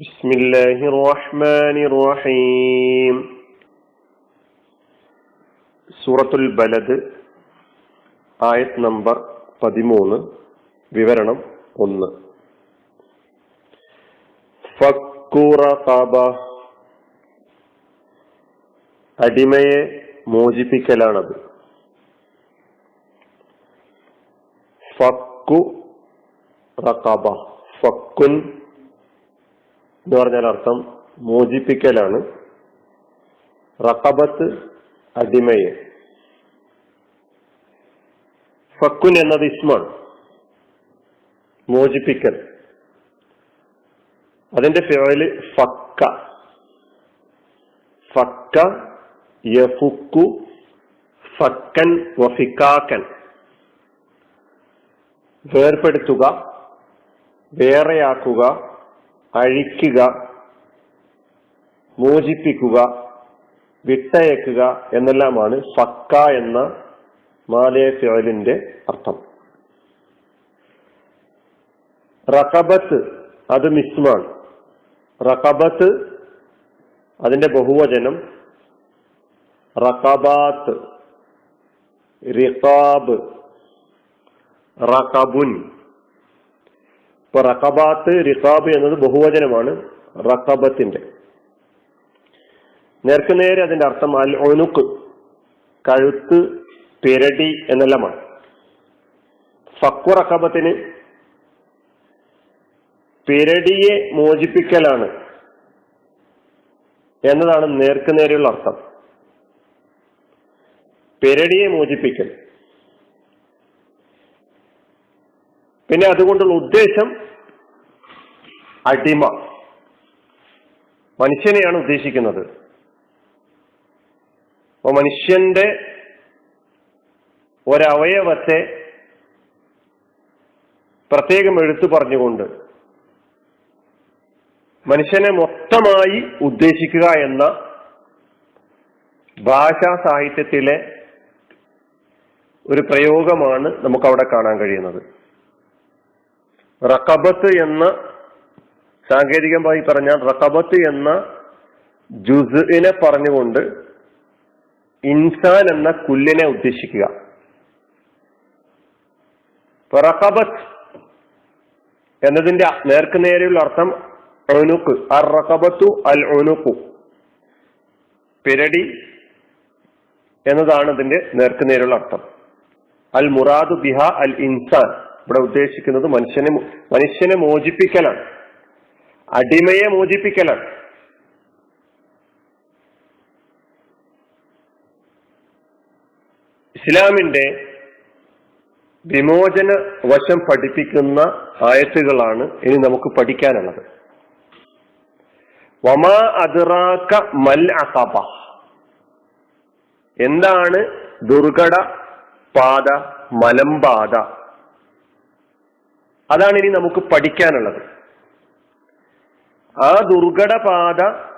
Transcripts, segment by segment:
بسم الله الرحمن الرحيم സൂറത്തുൽ ബലദ് ആയത് നമ്പർ പതിമൂന്ന് വിവരണം ഒന്ന് ഫക്കുറഖബ അടിമയെ മോചിപ്പിക്കലാണത് ഫക്കു റഖബ ഫക്കുൻ എന്ന് പറഞ്ഞാൽ അർത്ഥം മോചിപ്പിക്കലാണ്. റക്കബത്ത് അടിമയെ. ഫക്കുൻ എന്നത് ഇസ്മാണ്. മോചിപ്പിക്കൽ. അതിന്റെ പേരിൽ ഫക്ക. ഫക്ക യഫുക്കു ഫക്കൻ വഫിക്കാക്കൻ. വേർപെടുത്തുക വേറെയാക്കുക അഴിക്കുക മോചിപ്പിക്കുക വിട്ടയക്കുക എന്നെല്ലാമാണ് ഫക്ക എന്ന മാലയ ഫിയലിന്റെ അർത്ഥം. റക്കബത്ത് അത് മിസ്മാണ്. റക്കബത്ത് അതിന്റെ ബഹുവചനം റക്കബാത്ത് റിഖാബ് റഖബുൻ. ഇപ്പൊ റഖബാത്ത് റിഖാബ് എന്നത് ബഹുവചനമാണ് റഖബത്തിന്റെ. നേർക്കുനേരെ അതിന്റെ അർത്ഥം അൽ ഒനുക്ക് കഴുത്ത് പിരടി എന്നെല്ലാമാണ്. ഫക്വ റഖബത്തിന് പിരടിയെ മോചിപ്പിക്കലാണ് എന്നതാണ് നേർക്കുനേരെയുള്ള അർത്ഥം. പിരടിയെ മോചിപ്പിക്കൽ. പിന്നെ അതുകൊണ്ടുള്ള ഉദ്ദേശം അടിമ മനുഷ്യനെയാണ് ഉദ്ദേശിക്കുന്നത്. അപ്പൊ മനുഷ്യന്റെ ഒരവയവത്തെ പ്രത്യേകം എടുത്തു പറഞ്ഞുകൊണ്ട് മനുഷ്യനെ മൊത്തമായി ഉദ്ദേശിക്കുക എന്ന ഭാഷാ സാഹിത്യത്തിലെ ഒരു പ്രയോഗമാണ് നമുക്ക് അവിടെ കാണാൻ കഴിയുന്നത്. റക്കബത്ത് എന്ന സാങ്കേതികമായി പറഞ്ഞാൽ റക്കബത്ത് എന്ന ജുസിനെ പറഞ്ഞുകൊണ്ട് ഇൻസാൻ എന്ന കുല്ലിനെ ഉദ്ദേശിക്കുക. റക്കബത്ത് എന്നതിന്റെ നേർക്കുനേരെയുള്ള അർത്ഥം ഒനുക്ക് അർ റക്കബത്തു അൽ ഒനുക്കു പിരടി എന്നതാണ് ഇതിന്റെ നേർക്കുനേരുള്ള അർത്ഥം. അൽ മുറാദു ബിഹ അൽ ഇൻസാൻ ഇവിടെ ഉദ്ദേശിക്കുന്നത് മനുഷ്യനെ മനുഷ്യനെ മോചിപ്പിക്കലാണ്. അടിമയെ മോചിപ്പിക്കലാണ്. ഇസ്ലാമിന്റെ വിമോചന വശം പഠിപ്പിക്കുന്ന ആയത്തുകളാണ് ഇനി നമുക്ക് പഠിക്കാനുള്ളത്. വമാ അതിറാക്ക മൽ അസബ. എന്താണ് ദുർഘട പാത മലമ്പാത അതാണ് ഇനി നമുക്ക് പഠിക്കാനുള്ളത്. ആ ദുർഘടപാത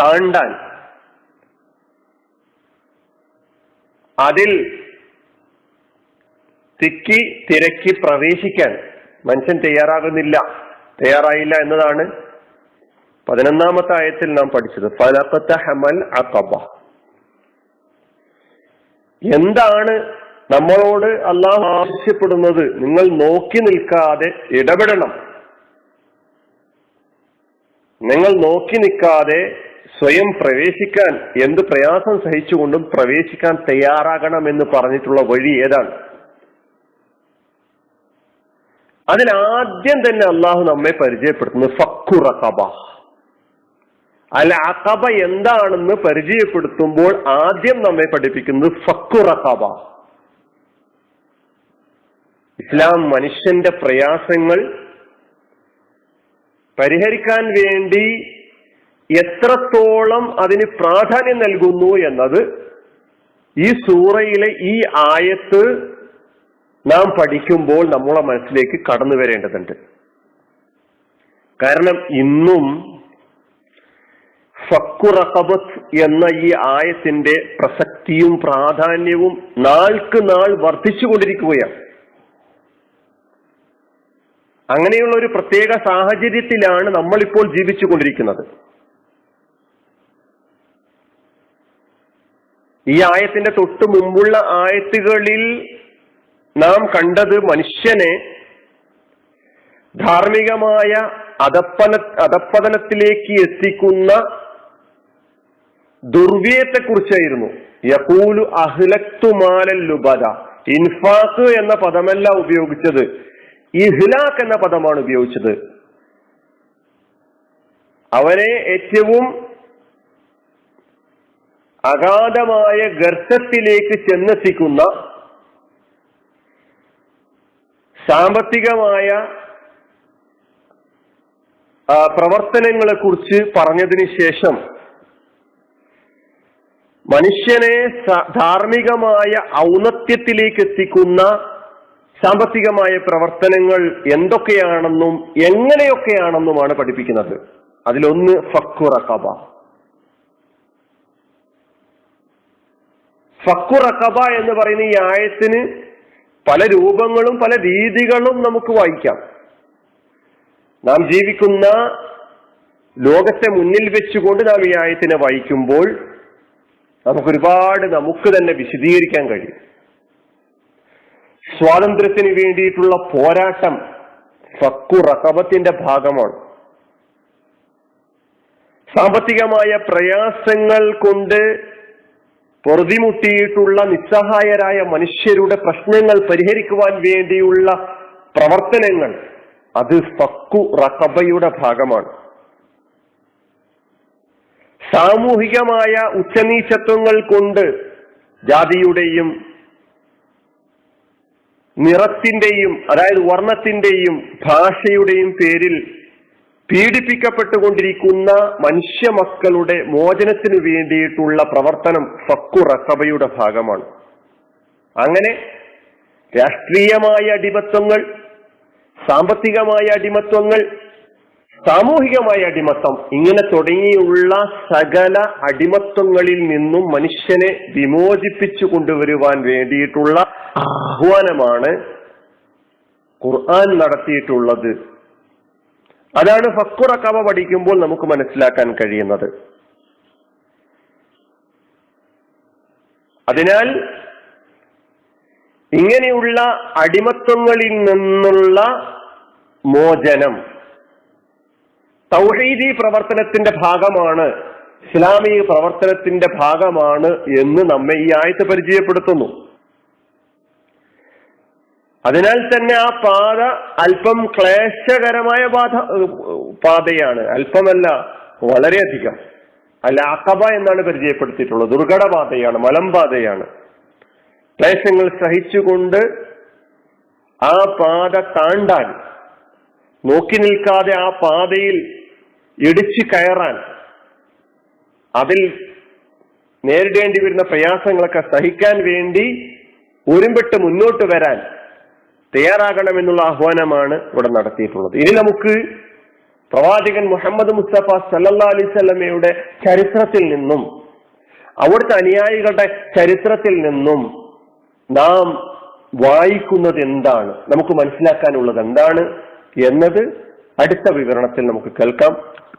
താണ്ടാൻ. അതിൽ തിക്കി തിരക്കി പ്രവേശിക്കാൻ മനുഷ്യൻ തയ്യാറാകുന്നില്ല. തയ്യാറായില്ല എന്നതാണ് പതിനൊന്നാമത്തെ ആയത്തിൽ നാം പഠിച്ചത്. ഫലക്കത്ത ഹമൽ അക്കബ എന്താണ് നമ്മളോട് അള്ളാഹു ആവശ്യപ്പെടുന്നത് നിങ്ങൾ നോക്കി നിൽക്കാതെ ഇടപെടണം. നിങ്ങൾ നോക്കി നിൽക്കാതെ സ്വയം പ്രവേശിക്കാൻ എന്ത് പ്രയാസം സഹിച്ചുകൊണ്ടും പ്രവേശിക്കാൻ തയ്യാറാകണം എന്ന് പറഞ്ഞിട്ടുള്ള വഴി ഏതാണ്? അതിനാദ്യം തന്നെ അള്ളാഹു നമ്മെ പരിചയപ്പെടുത്തുന്നു പരിചയപ്പെടുത്തുന്നത് ഫക്കുറഖബ അല്ല അഖബ എന്താണെന്ന് പരിചയപ്പെടുത്തുമ്പോൾ ആദ്യം നമ്മെ പഠിപ്പിക്കുന്നത് ഫക്കുറഖബ ഇസ്ലാം മനുഷ്യന്റെ പ്രയാസങ്ങൾ പരിഹരിക്കാൻ വേണ്ടി എത്രത്തോളം അതിന് പ്രാധാന്യം നൽകുന്നു എന്നത് ഈ സൂറയിലെ ഈ ആയത്ത് നാം പഠിക്കുമ്പോൾ നമ്മളെ മനസ്സിലേക്ക് കടന്നു വരേണ്ടതുണ്ട്. കാരണം ഇന്നും ഫക്കുറഖബത്ത് എന്ന ഈ ആയത്തിന്റെ പ്രസക്തിയും പ്രാധാന്യവും നാൾക്ക് നാൾ വർദ്ധിച്ചുകൊണ്ടിരിക്കുകയാണ്. അങ്ങനെയുള്ള ഒരു പ്രത്യേക സാഹചര്യത്തിലാണ് നമ്മളിപ്പോൾ ജീവിച്ചു കൊണ്ടിരിക്കുന്നത് ഈ ആയത്തിന്റെ തൊട്ടു മുമ്പുള്ള ആയത്തുകളിൽ നാം കണ്ടത് മനുഷ്യനെ ധാർമ്മികമായ അധപ്പന അധപ്പതനത്തിലേക്ക് എത്തിക്കുന്ന ദുർവ്യയത്തെക്കുറിച്ചായിരുന്നു. യഹൂലു അഹ്ലത്തുമാലൽ ലുബദ എന്ന പദമല്ല ഉപയോഗിച്ചത്. ഇഹ്ലാഖ് എന്ന പദമാണ് ഉപയോഗിച്ചത്. അവരെ ഏറ്റവും അഗാധമായ ഗർത്തത്തിലേക്ക് ചെന്നെത്തിക്കുന്ന സാമ്പത്തികമായ പ്രവർത്തനങ്ങളെ കുറിച്ച് പറഞ്ഞതിന് ശേഷം മനുഷ്യനെ ധാർമ്മികമായ ഔന്നത്യത്തിലേക്ക് എത്തിക്കുന്ന സാമ്പത്തികമായ പ്രവർത്തനങ്ങൾ എന്തൊക്കെയാണെന്നും എങ്ങനെയൊക്കെയാണെന്നുമാണ് പഠിപ്പിക്കുന്നത്. അതിലൊന്ന് ഫക്കുറക്കബ ഫക്കുറക്കബ എന്ന് പറയുന്ന ഈ ആയത്തിന് പല രൂപങ്ങളും പല രീതികളും നമുക്ക് വായിക്കാം. നാം ജീവിക്കുന്ന ലോകത്തെ മുന്നിൽ വെച്ചുകൊണ്ട് നാം ഈ ആയത്തിനെ വായിക്കുമ്പോൾ നമുക്കൊരുപാട് നമുക്ക് തന്നെ വിശദീകരിക്കാൻ കഴിയും. സ്വാതന്ത്ര്യത്തിന് വേണ്ടിയിട്ടുള്ള പോരാട്ടം ഫക്കു റഹബത്തിന്റെ ഭാഗമാണ്. സാമ്പത്തികമായ പ്രയാസങ്ങൾ കൊണ്ട് പൊറുതിമുട്ടിയിട്ടുള്ള നിസ്സഹായരായ മനുഷ്യരുടെ പ്രശ്നങ്ങൾ പരിഹരിക്കുവാൻ വേണ്ടിയുള്ള പ്രവർത്തനങ്ങൾ അത് ഫക്കു റഹബയുടെ ഭാഗമാണ്. സാമൂഹികമായ ഉച്ചനീച്ചത്വങ്ങൾ കൊണ്ട് ജാതിയുടെയും നിറത്തിന്റെയും അതായത് വർണത്തിന്റെയും ഭാഷയുടെയും പേരിൽ പീഡിപ്പിക്കപ്പെട്ടുകൊണ്ടിരിക്കുന്ന മനുഷ്യ മക്കളുടെ മോചനത്തിനു വേണ്ടിയിട്ടുള്ള പ്രവർത്തനം ഫക്കു ഭാഗമാണ്. അങ്ങനെ രാഷ്ട്രീയമായ അടിമത്വങ്ങൾ സാമ്പത്തികമായ അടിമത്വങ്ങൾ സാമൂഹികമായ അടിമത്തം. ഇങ്ങനെ തുടങ്ങിയുള്ള സകല അടിമത്വങ്ങളിൽ നിന്നും മനുഷ്യനെ വിമോചിപ്പിച്ചു കൊണ്ടുവരുവാൻ വേണ്ടിയിട്ടുള്ള ആഹ്വാനമാണ് ഖുർആൻ നടത്തിയിട്ടുള്ളത്. അതാണ് ഫക്കുറക്കവ പഠിക്കുമ്പോൾ നമുക്ക് മനസ്സിലാക്കാൻ കഴിയുന്നത്. അതിനാൽ ഇങ്ങനെയുള്ള അടിമത്വങ്ങളിൽ നിന്നുള്ള മോചനം തൗഹീദി പ്രവർത്തനത്തിന്റെ ഭാഗമാണ്. ഇസ്ലാമിക പ്രവർത്തനത്തിന്റെ ഭാഗമാണ് എന്ന് നമ്മെ ഈ ആയത്ത് പരിചയപ്പെടുത്തുന്നു. അതിനാൽ തന്നെ ആ പാത അല്പം ക്ലേശകരമായ പാത പാതയാണ്. അല്പമല്ല വളരെയധികം. അല്ല അക്കബ എന്നാണ് പരിചയപ്പെടുത്തിയിട്ടുള്ളത്. ദുർഘട പാതയാണ് മലമ്പാതയാണ് ക്ലേശങ്ങൾ സഹിച്ചുകൊണ്ട് ആ പാത താണ്ടാൻ നോക്കി നിൽക്കാതെ ആ പാതയിൽ ഇടിച്ചു കയറാൻ അതിൽ നേരിടേണ്ടി വരുന്ന പ്രയാസങ്ങളൊക്കെ സഹിക്കാൻ വേണ്ടി ഒരുമ്പെട്ട് മുന്നോട്ട് വരാൻ തയ്യാറാകണമെന്നുള്ള ആഹ്വാനമാണ് ഇവിടെ നടത്തിയിട്ടുള്ളത്. ഇനി നമുക്ക് പ്രവാചകൻ മുഹമ്മദ് മുസ്തഫ സല്ലാ അലൈവല്ലമയുടെ ചരിത്രത്തിൽ നിന്നും അവിടുത്തെ അനുയായികളുടെ ചരിത്രത്തിൽ നിന്നും നാം വായിക്കുന്നത് എന്താണ്? നമുക്ക് മനസ്സിലാക്കാനുള്ളത് എന്താണ് എന്നത് അടുത്ത വിവരണത്തിൽ നമുക്ക് കേൾക്കാം.